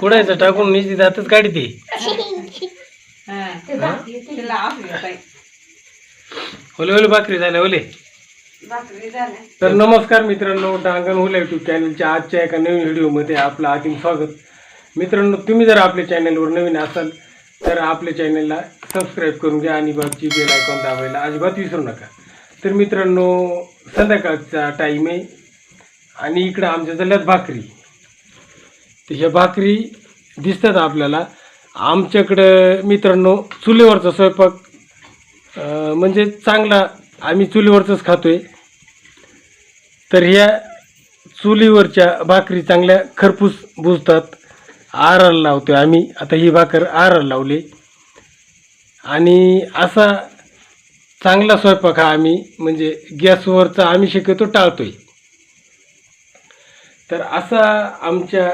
कुडायचं टाकून निश्चित जातच गाडी ती. ओले ओले भाकरी झाल्या ओले. तर नमस्कार मित्रांनो डांगण हुला युट्यूब चॅनलच्या आजच्या एका नवीन व्हिडिओमध्ये आपलं आदिम स्वागत. मित्रांनो तुम्ही जर आपल्या चॅनलवर नवीन असाल तर आपल्या चॅनलला सबस्क्राईब करून घ्या आणि बाबची बेल आयकॉन दाबायला अजिबात विसरू नका. तर मित्रांनो संध्याकाळचा टाईम आहे आणि इकडं आमच्या झाल्यात भाकरी. ह्या भाकरी दिसतात आपल्याला. आमच्याकडं मित्रांनो चुलीवरचा स्वयंपाक म्हणजे चांगला आम्ही चुलीवरचंच आहे तर ह्या चुलीवरच्या भाकरी चांगल्या खरपूस बुजतात. आराला लावतोय आम्ही. आता ही भाकर आराला लावली. आणि असा चांगला स्वयंपाक हा आम्ही म्हणजे गॅसवरचा आम्ही शक्यतो टाळतोय. तर असा आमच्या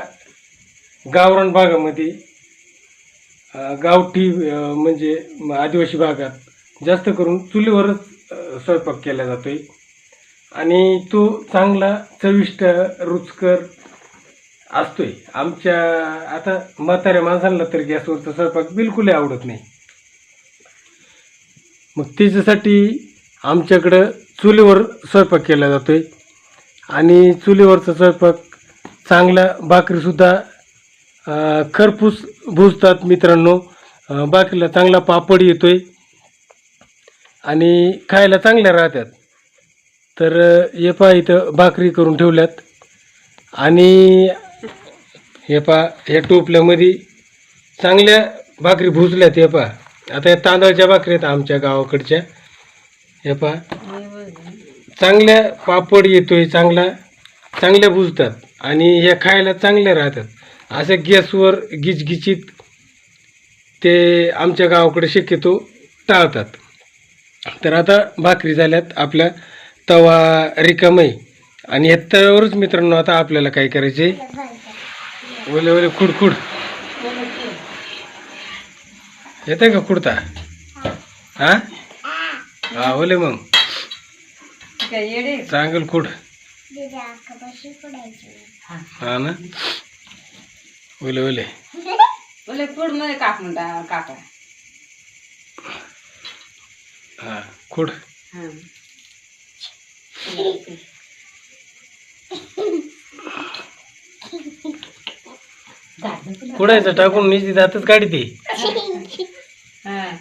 गावरान भागामध्ये गावठी म्हणजे आदिवासी भागात जास्त करून चुलीवरच स्वयंपाक केला जातो आहे आणि तो चांगला चविष्ट रुचकर असतो आहे आमच्या आता म्हाताऱ्या माणसांना तर गॅसवरचा स्वयंपाक बिलकुलही आवडत नाही. मग त्याच्यासाठी आमच्याकडं चुलीवर स्वयंपाक केला जातो आहे आणि चुलीवरचा स्वयंपाक चांगला भाकरीसुद्धा खरपूस भुजतात मित्रांनो. बाकीला भाकरीला चांगला पापड येतोय. आणि खायला चांगल्या राहतात. तर हे पहा इथं भाकरी करून ठेवल्यात. आणि हे पहा ह्या टोपल्यामध्ये चांगल्या भाकरी भुजल्यात हे पहा. आता या तांदळाच्या भाकरी आहेत आमच्या गावाकडच्या. हे पहा. चांगल्या पापड येतोय चांगला चांगल्या भुजतात. आणि ह्या खायला चांगल्या राहतात. असं गॅसवर गिचगिचीत ते आमच्या गावाकडे शक्यतो टाळतात. तर आता भाकरी झाल्यात आपल्या तवा रिकामय आणि ह्या तव्यावरच मित्रांनो आता आपल्याला काय करायचे? ओले ओले खुडखुड येते का खुडता? हा? हा ओले मग. काय येडे चांगल खुड. हा ना? ओले ओले. बोले फूडमध्ये कापून टा- काका हा खुड. हं. खुडायचं टाकून निश्चित जातच गाडी ती. हं.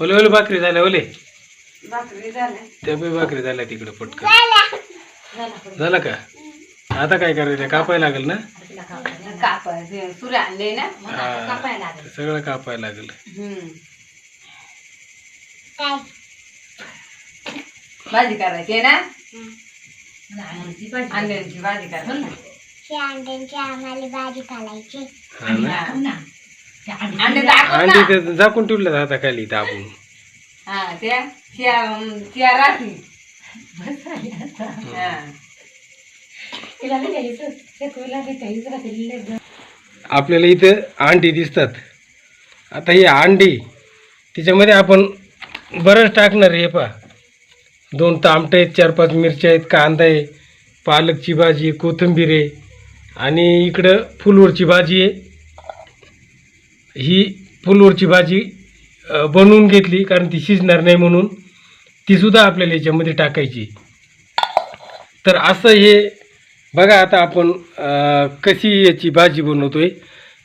ओले ओले भाकरी झाल्या ओले. त्या बी भाकरी झाल्या तिकडे पटकन. झालं का? आता काय करायचं? कापायला लागेल ना? कापायचे. सुरे आणले ना हा, सगळं कापायला लागेल. हम्म. भाजी करायची आहे ना? अंड्यांची भाजी करायची. अंड्यांची आम्हाला भाजी घालायची. हा ना? अंडे दाखव अंडी ना ते झाकून ठेवलं आता खाली दाबून. हा त्या राहती हा. आपल्याला इथं अंडी दिसतात. आता ही अंडी तिच्यामध्ये आपण बरंच टाकणार हे पा दोन तामटं आहेत चार पाच मिरच्या आहेत कांदा आहे पालकची भाजी आहे कोथिंबीर आहे आणि इकडं फुलवरची भाजी आहे. ही फुलवरची भाजी बनवून घेतली कारण ती शिजणार नाही म्हणून. तीसुद्धा आपल्याला याच्यामध्ये टाकायची. तर असं हे बघा आता आपण कशी याची भाजी बनवतोय?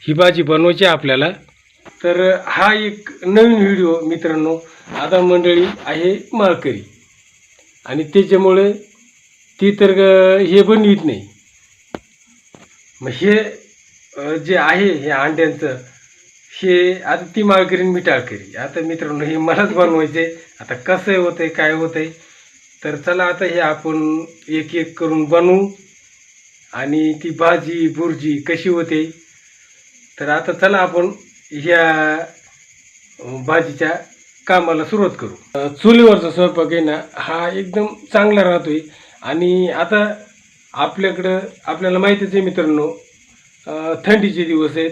ही भाजी बनवायची आहे आपल्याला. तर हा एक नवीन व्हिडिओ मित्रांनो आता मंडळी आहे माळकरी. आणि त्याच्यामुळे ती तर हे बनवीत नाही. मग हे जे आहे हे अंड्यांचं हे आता ती माळकरी आणि मी टाळकरी. आता मित्रांनो हे मलाच बनवायचे आता कसं होतंय काय होतंय? तर चला आता हे आपण एक एक करून बनवू. आणि ती भाजी बुर्जी कशी होते? तर आता चला आपण या भाजीच्या कामाला सुरुवात करू. चुलीवरचा स्वयंपाक आहे ना हा एकदम चांगला राहतोय. आणि आता आपल्याकडं आपल्याला माहितीच आहे मित्रांनो थंडीचे दिवस आहेत.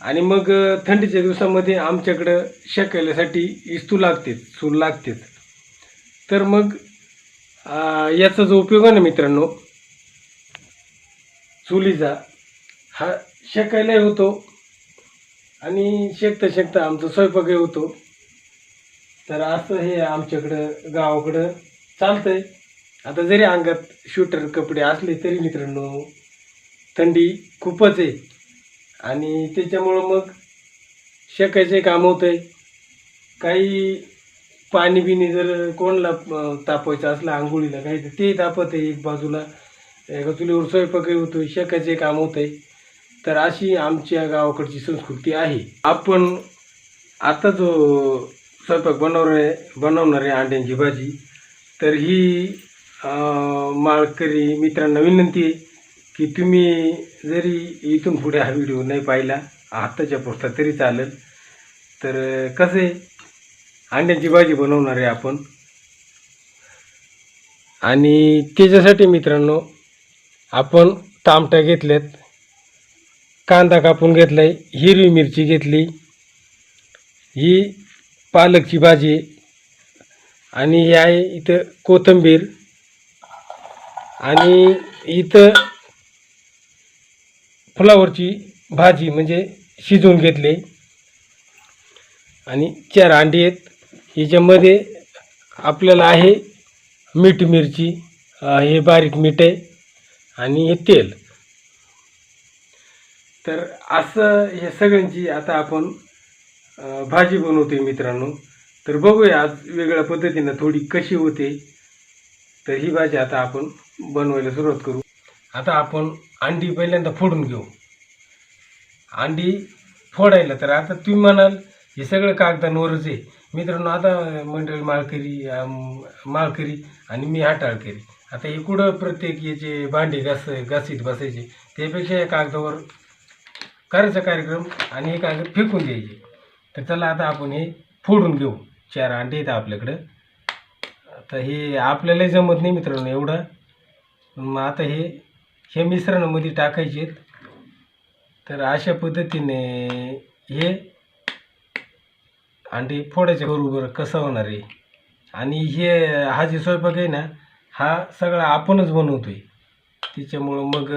आणि मग थंडीच्या दिवसामध्ये आमच्याकडं शेकायल्यासाठी इस्तू लागतेच चूल लागतेच तर मग याचा जो उपयोग आहे ना मित्रांनो चुलीचा. हा शेकायलाही होतो. आणि शेकता शेकता आमचा स्वयंपाकही होतो. तर असं हे आमच्याकडं गावाकडं चालतंय. आता जरी अंगात शूटर कपडे असले तरी मित्रांनो थंडी खूपच आहे. आणि त्याच्यामुळं मग शेकायचे काम होतं आहे काही पाणी बिणी जर कोणाला तापवायचं असलं आंघोळीला काही ते तापत आहे एक बाजूला. चुलीवर स्वयंपाकही होतो शेकाचे काम होतं आहे तर अशी आमच्या गावाकडची संस्कृती आहे. आपण आता जो स्वयंपाक बनवणार आहे बनवणार आहे अंड्यांची भाजी तर ही माळकरी मित्रांना विनंती आहे की तुम्ही जरी इथून पुढे हा व्हिडिओ नाही पाहिला आत्ताच्या पुरता तरी चालेल. तर कसं आहे अंड्यांची भाजी बनवणार आहे आपण. आणि त्याच्यासाठी मित्रांनो आपण तामट्या घेतल्यात कांदा कापून घेतलाय हिरवी मिरची घेतली ही पालकची भाजी आणि हे आहे इथं कोथिंबीर आणि इथं फुलावरची भाजी म्हणजे शिजवून घेतली. आणि चार अंडी आहेत. याच्यामध्ये आपल्याला आहे मीठ मिरची हे बारीक मीठ आहे. आणि हे तेल. तर असं हे सगळ्यांची आता आपण भाजी बनवतोय मित्रांनो. तर बघूया आज वेगळ्या पद्धतीनं थोडी कशी होते. तर ही भाजी आता आपण बनवायला सुरुवात करू. आता आपण अंडी पहिल्यांदा फोडून घेऊ. अंडी फोडायला तर आता तुम्ही म्हणाल हे सगळं कागदांवरच आहे. मित्रांनो आता मंडळी माळकरी माळकरी आणि मी हाटाळकरी. आता इकडं प्रत्येक याचे भांडे घास घासीत बसायचे त्यापेक्षा या कागदावर करायचा कार्यक्रम आणि हे कागद फेकून द्यायचे. तर चला आता आपण हे फोडून घेऊ. चार अंडे येतात आपल्याकडं. आता हे आपल्यालाही जमत नाही मित्रांनो एवढं. मग आता हे हे मिश्रणामध्ये टाकायचे आहेत. तर अशा पद्धतीने हे अंडे फोडायच्या बरोबर कसं होणार आहे आणि हे हा जे स्वयंपाक आहे ना हा सगळा आपणच बनवतो आहे त्याच्यामुळं मग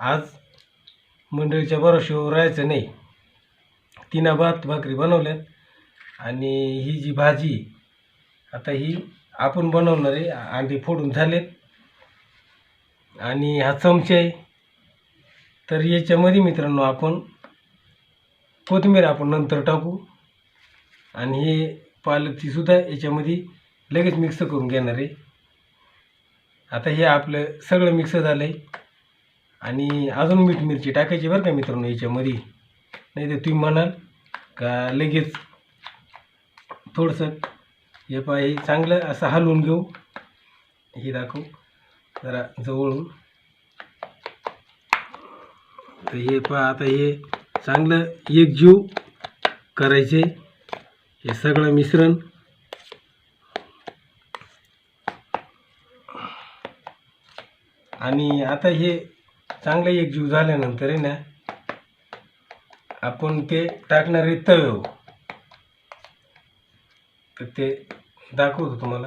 आज मंडळीच्या भरोश्यावर राहायचं नाही. तिना भात भाकरी बनवल्यात आणि ही जी भाजी आता ही आपण बनवणार आहे अंडे फोडून झालेत. आणि हा चमचा आहे. तर याच्यामध्ये मित्रांनो आपण कोथिंबीर आपण नंतर टाकू. आणि हे पालकची सुद्धा याच्यामध्ये लगेच मिक्स करून घेणार आहे. आता हे आपलं सगळं मिक्स झालं आहे आणि अजून मीठ मिरची टाकायची बरं का मित्रांनो याच्यामध्ये. नाही तर तुम्ही म्हणाल का लगेच थोडंसं हे पहा हे चांगलं असं हलवून घेऊ. हे दाखवू. जरा जवळून. तर हे पहा आता हे चांगलं एकजीव करायचे. हे सगळं मिश्रण. आणि आता हे चांगलं एकजीव झाल्यानंतर आहे ना आपण ते टाकणार आहे तव्यावर तर ते दाखवतो तुम्हाला.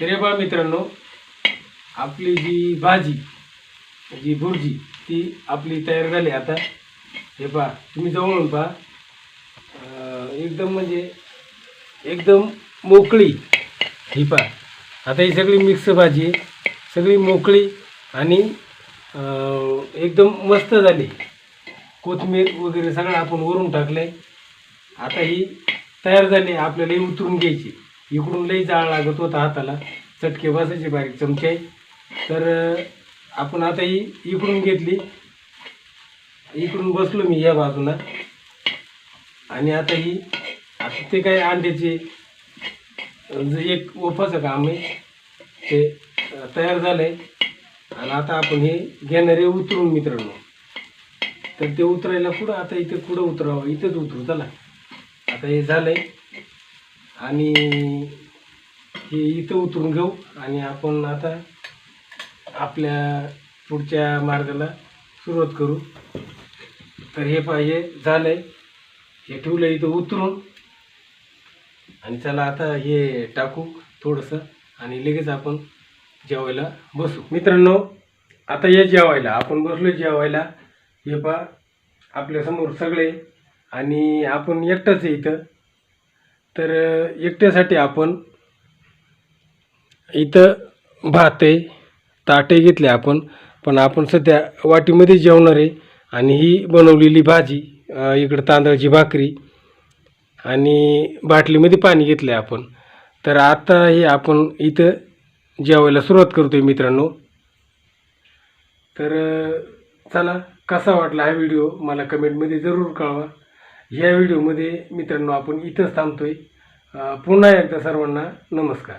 तर हे पहा मित्रांनो आपली जी भाजी जी भुर्जी ती आपली तयार झाली. आता हे पहा तुम्ही जवळून पहा. एकदम म्हणजे एकदम मोकळी. ही पहा. आता ही सगळी मिक्स भाजी आहे. सगळी मोकळी आणि एकदम मस्त झाली. कोथिंबीर वगैरे सगळं आपण वरून टाकलं आहे आता ही तयार झाली आपल्याला उतरून घ्यायची. इकडून लई जाळ लागत होता हाताला. चटके बसायचे बारीक चमचे. तर आपण आता ही इकडून घेतली. इकडून बसलो मी या बाजूला. आणि आता ही आता ते काय अंड्याचे जे एक ओफाचं काम आहे. ते तयार झालं आहे आणि आता आपण हे घेणारे उतरून मित्रांनो. तर ते उतरायला कुठं? आता इथे कुठं उतरावं? इथंच उतरू चला. आता हे झालं आहे आणि हे इथं उतरून घेऊ. आणि आपण आता आपल्या पुढच्या मार्गाला सुरुवात करू. तर हे पाहिजे झालं आहे हे ठेवलं इथं उतरून. आणि चला आता हे टाकू थोडंसं आणि लगेच आपण जेवायला बसू. मित्रांनो आता हे जेवायला आपण बसलो जेवायला. हे पा आपल्यासमोर सगळे. आणि आपण एकटाच आहे इथं. तर एकट्यासाठी आपण इथं भात आहे ताटे घेतले आपण. पण आपण सध्या वाटीमध्ये जेवणार आहे. आणि ही बनवलेली भाजी इकडं तांदळाची भाकरी. आणि बाटलीमध्ये पाणी घेतलं आहे आपण. तर आता हे आपण इथं जेवायला सुरुवात करतो आहे मित्रांनो. तर चला कसा वाटला हा व्हिडिओ मला कमेंटमध्ये जरूर कळवा. ह्या व्हिडिओमध्ये मित्रांनो आपण इथंच थांबतो आहे पुन्हा एकदा सर्वांना नमस्कार.